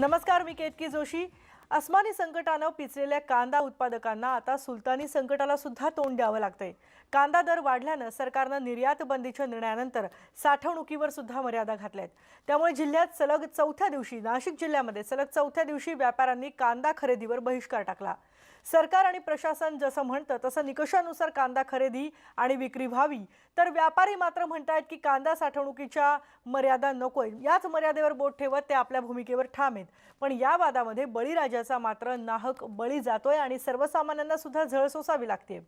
नमस्कार मी केतकी जोशी. अस्मानी संकटानं पिचलेल्या कांदा उत्पादकांना आता सुलतानी संकटाला सुद्धा तोंड द्यावं लागतंय. कांदा दर वाढल्यानं सरकारनं निर्यात बंदीच्या निर्णयानंतर साठवणुकीवर सुद्धा मर्यादा घातल्यात. त्यामुळे जिल्ह्यात सलग चौथ्या दिवशी नाशिक जिल्ह्यामध्ये सलग चौथ्या दिवशी व्यापाऱ्यांनी कांदा खरेदीवर बहिष्कार टाकला. सरकार आणि प्रशासन जसं म्हणतं तसं निकषानुसार कांदा खरेदी आणि विक्री व्हावी. तर व्यापारी मात्र म्हणतायत की कांदा साठवणुकीच्या मर्यादा नकोय. याच मर्यादेवर बोट ठेवत ते आपल्या भूमिकेवर ठाम आहेत. पण या वादामध्ये बळीराजाचा मात्र नाहक बळी जातोय आणि सर्वसामान्यांना सुद्धा झळ सोसावी लागते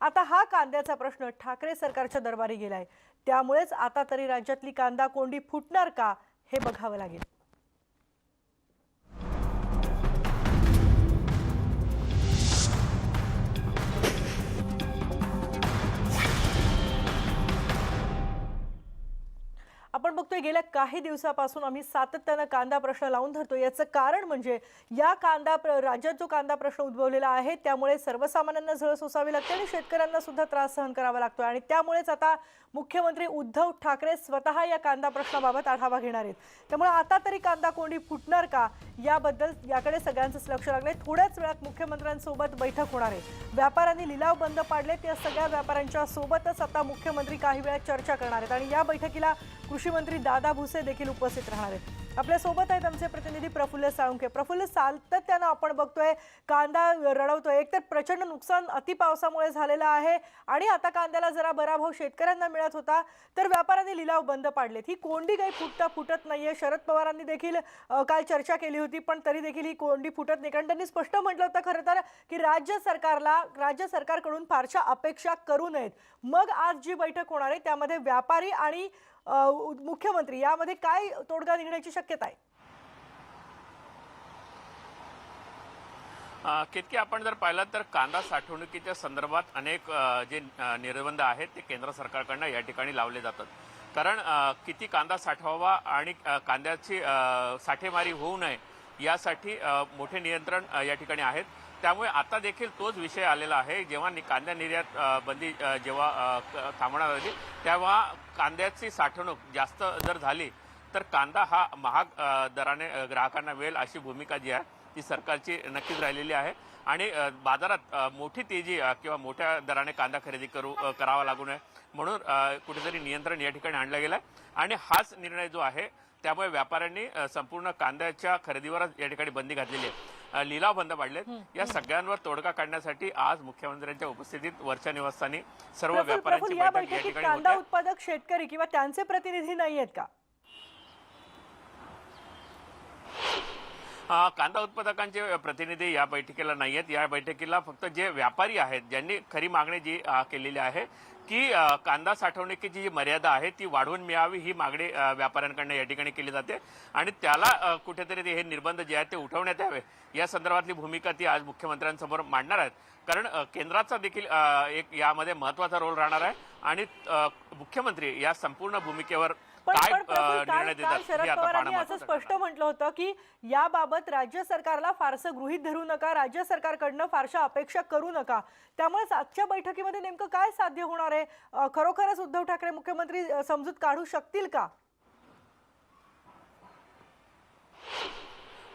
आता हा कांद्याचा प्रश्न ठाकरे सरकारच्या दरबारी गेलाय. त्यामुळेच आता तरी राज्यातली कांदा कोंडी फुटणार का हे बघावं लागेल. बघतोय गेल्या काही दिवसापासून आम्ही सातत्यानं कांदा प्रश्न लावून धरतो याचं कारण म्हणजे या कांदा प्र- राज्यात जो कांदा प्रश्न उद्भवलेला आहे त्यामुळे सर्वसामान्यांना झळ सोसावी लागते आणि शेतकऱ्यांना सुद्धा त्रास सहन करावा लागतो आणि त्यामुळेच आता मुख्यमंत्री उद्धव ठाकरे स्वतः या कांदा प्रश्नाबाबत आढावा घेणार आहेत. त्यामुळे आता तरी कांदा कोंडी फुटणार का? याबद्दल याकडे सगळ्यांचंच लक्ष लागले थोड्याच वेळात मुख्यमंत्र्यांसोबत बैठक होणार आहे. व्यापाऱ्यांनी लिलाव बंद पाडले त्या सगळ्या व्यापाऱ्यांच्या सोबतच आता मुख्यमंत्री काही वेळा चर्चा करणार आहेत. आणि या बैठकीला कृषी मंत्री दादा भुसे देखील उपस्थित राहणार आहेत. आपल्यासोबत आहेत आमचे प्रतिनिधी प्रफुल्ल साळुंखे. प्रफुल्ल सातत्यानं आपण बघतोय कांदा रडवतोय. एक तर प्रचंड नुकसान अतिपावसामुळे झालेलं आहे आणि आता कांद्याला जरा बरा भाव शेतकऱ्यांना मिळत होता तर व्यापाऱ्यांनी लिलाव बंद पाडलेत. ही कोंडी काही फुटता फुटत नाहीये. शरद पवारांनी देखील काल चर्चा केली होती पण तरी देखील ही कोंडी फुटत नाही. कारण त्यांनी स्पष्ट म्हटलं होतं खरं तर की राज्य सरकारला राज्य सरकारकडून फारशा अपेक्षा करू नयेत. मग आज जी बैठक होणार आहे त्यामध्ये व्यापारी आणि मुख्यमंत्री यामध्ये काय तोडगा निघण्याची शक्यता आहे? कितके आपण जर पाहिलं तर कांदा साठवणुकीच्या संदर्भात अनेक जे निर्बंध आहेत ते केंद्र सरकारकडनं या ठिकाणी लावले जातात. कारण किती कांदा साठवावा आणि कांद्याची साठेमारी होऊ नये यासाठी मोठे नियंत्रण या ठिकाणी आहेत. त्यामुळे आता देखील तोच विषय आलेला आहे. जेव्हा कांदा निर्यात बंदी जेव्हा थांबणार आली तेव्हा कांद्याची साठवणूक जास्त जर झाली तर कांदा हा महाग दराने ग्राहकांना मिळेल अशी भूमिका जी आहे ती सरकारची नक्कीच राहिलेली आहे. आणि बाजारात मोठी तेजी किंवा मोठ्या दराने कांदा खरेदी करू करावा लागू नये म्हणून कुठेतरी नियंत्रण या ठिकाणी आणलं गेलं आहे आणि हाच निर्णय जो आहे त्यामुळे व्यापाऱ्यांनी संपूर्ण कांद्याच्या खरेदीवरच या ठिकाणी बंदी घातलेली आहे. अ, लिलाव बंद पाडलेत. या सगळ्यांवर तोडगा काढण्यासाठी आज मुख्यमंत्र्यांच्या उपस्थितीत वरच्या निवासस्थानी सर्व व्यापाऱ्यांची बैठक या बैठकीत ठिकाणी कांदा उत्पादक शेतकरी किंवा त्यांचे प्रतिनिधी नाही आहेत का अ, कांदा उत्पादकांचे प्रतिनिधी या बैठकीला नाही आहेत या बैठकीला फक्त जे व्यापारी आहेत ज्यांनी खरी मागणी जी केलेली आहे की कांदा साठवणुकीची जी मर्यादा आहे ती वाढवून मिळावी ही मागणी व्यापाऱ्यांकडनं या ठिकाणी केली जाते. आणि त्याला कुठेतरी ते हे निर्बंध जे आहेत ते उठवण्यात यावे. या संदर्भातली भूमिका ती आज मुख्यमंत्र्यांसमोर मांडणार आहेत. कारण केंद्राचा देखील एक यामध्ये महत्त्वाचा रोल राहणार आहे. आणि मुख्यमंत्री या संपूर्ण भूमिकेवर पण काय पण अ, प्रफुल्ल, काल निर्णय काल देतात शरद पाहणं असं महत्त्वाचं स्पष्ट ठरणार. म्हटलं होतं की याबाबत राज्य सरकारला फारसं गृहीत धरू नका राज्य सरकारकडनं फारशा अपेक्षा करू नका. त्यामुळे आजच्या बैठकीमध्ये नेमकं काय साध्य होणार आहे? अ, खरोखरच उद्धव ठाकरे मुख्यमंत्री अ, समजूत काढू शकतील का?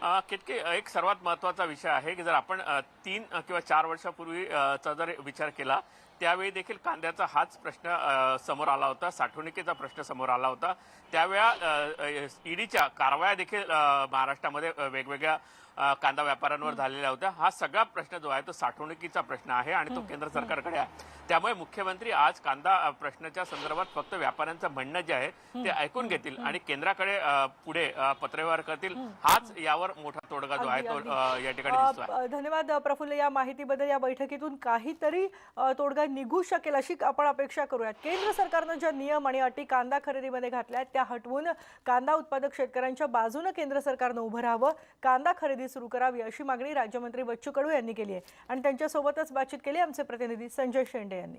अ, कितके एक सर्वात महत्त्वाचा विषय आहे की जर आपण अ, तीन अ, किंवा चार वर्षापूर्वी अ, चा जर विचार केला त्यावेळी देखील कांद्याचा हाच प्रश्न समोर आला होता साठवणुकीचा प्रश्न समोर आला होता. त्यावेळा ईडीच्या कारवाया देखील महाराष्ट्रामध्ये वेगवेगळ्या कांदा व्यापाऱ्यांवर झालेल्या होत्या. हा सगळा प्रश्न जो आहे तो साठवणुकीचा प्रश्न आहे आणि तो केंद्र सरकारकडे आहे. त्यामुळे मुख्यमंत्री आज कांदा प्रश्नाच्या संदर्भात फक्त व्यापाऱ्यांचं म्हणणं जे आहे ते ऐकून घेतील आणि केंद्राकडे पुढे पत्रव्यवहार करतील. हाच यावर मोठा तोडगा जो आहे तो या ठिकाणी धन्यवाद प्रफुल्ल या माहितीबद्दल या बैठकीतून काहीतरी तोडगा निघू शकेल अशी आपण अपेक्षा करूयात. केंद्र सरकारनं ज्या नियम आणि अटी कांदा खरेदीमध्ये घातल्या आहेत त्या हटवून कांदा उत्पादक शेतकऱ्यांच्या बाजूनं केंद्र सरकारनं उभं राहावं कांदा खरेदी सुरू करावी अशी मागणी राज्यमंत्री बच्चू कडू यांनी केली आहे. आणि त्यांच्यासोबतच बातचीत केली आमचे प्रतिनिधी संजय शेंडे यांनी.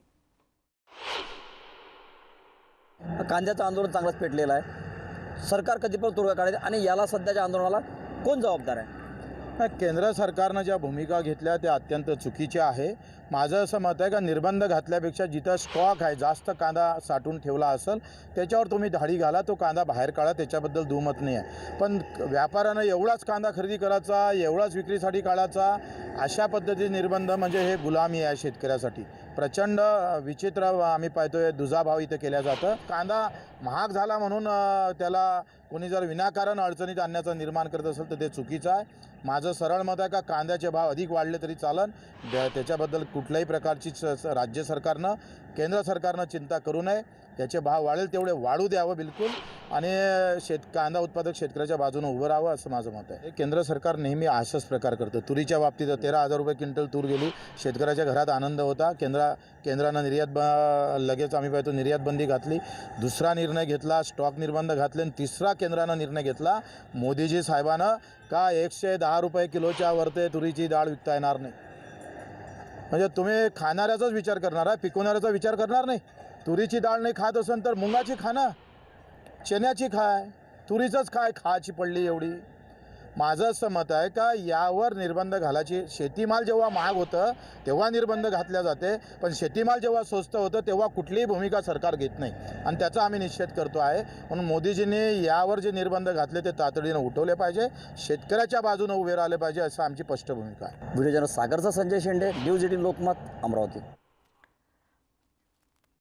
कांद्याचं आंदोलन चांगलंच पेटलेलं आहे. सरकार कधी पण तोडगा काढेल आणि याला सध्याच्या आंदोलनाला कोण जबाबदार आहे? केंद्र सरकारनं ज्या भूमिका घेतल्या त्या अत्यंत चुकीच्या आहे. माझं असं मत आहे का निर्बंध घातल्यापेक्षा जिथं स्टॉक आहे जास्त कांदा साठवून ठेवला असेल त्याच्यावर तुम्ही धाडी घाला तो कांदा बाहेर काढा त्याच्याबद्दल दुमत नाही आहे. पण व्यापाऱ्यानं एवढाच कांदा खरेदी करायचा एवढाच विक्रीसाठी काढायचा अशा पद्धतीचे निर्बंध म्हणजे हे गुलामी आहे शेतकऱ्यासाठी. प्रचंड विचित्र आम्ही पाहतोय दुजाभाव इथे केल्या जातं. कांदा महाग झाला म्हणून त्याला कोणी जर विनाकारण अडचणीत आणण्याचा निर्माण करत असेल तर ते चुकीचं आहे. माझं सरळ मत आहे का कांद्याचे भाव अधिक वाढले तरी चालन. त्याच्याबद्दल कुठल्याही प्रकारची राज्य सरकारनं केंद्र सरकारनं चिंता करू नये. त्याचे भाव वाढेल तेवढे वाढू द्यावं बिलकुल. आणि शेत कांदा उत्पादक शेतकऱ्याच्या बाजूनं उभं राहावं असं माझं मत आहे. केंद्र सरकार नेहमी असाच प्रकार करतं. तुरीच्या बाबतीत तेरा हजार रुपये क्विंटल तूर गेली. शेतकऱ्याच्या घरात आनंद होता. केंद्रा केंद्रानं निर्यात ब लगेच आम्ही पाहतो निर्यात बंदी घातली. दुसरा निर्णय घेतला स्टॉक निर्बंध घातले आणि तिसरा केंद्रानं निर्णय घेतला. मोदीजी साहेबानं का एकशे दहा रुपये किलोच्या वरते तुरीची डाळ विकता येणार नाही? म्हणजे तुम्ही खाणाऱ्याचाच विचार करणार आहे पिकवणाऱ्याचा विचार करणार नाही? तुरीची डाळ नाही खात असेल तर मुंगाची खा ना. चण्याची खाय. तुरीचंच खाय खायची पडली एवढी. माझं असं मत आहे का यावर निर्बंध घालायची. शेतीमाल जेव्हा महाग होतं तेव्हा निर्बंध घातल्या जाते. पण शेतीमाल जेव्हा स्वस्त होतं तेव्हा कुठलीही भूमिका सरकार घेत नाही. आणि त्याचा आम्ही निषेध करतो आहे. म्हणून मोदीजींनी यावर जे निर्बंध घातले ते तातडीनं उठवले पाहिजे. शेतकऱ्याच्या बाजूनं उभे राहिले पाहिजे असं आमची स्पष्ट भूमिका आहे. व्हिडिओ जर्नलिस्ट सागरचा संजय शेंडे न्यूज एटीन लोकमत अमरावती.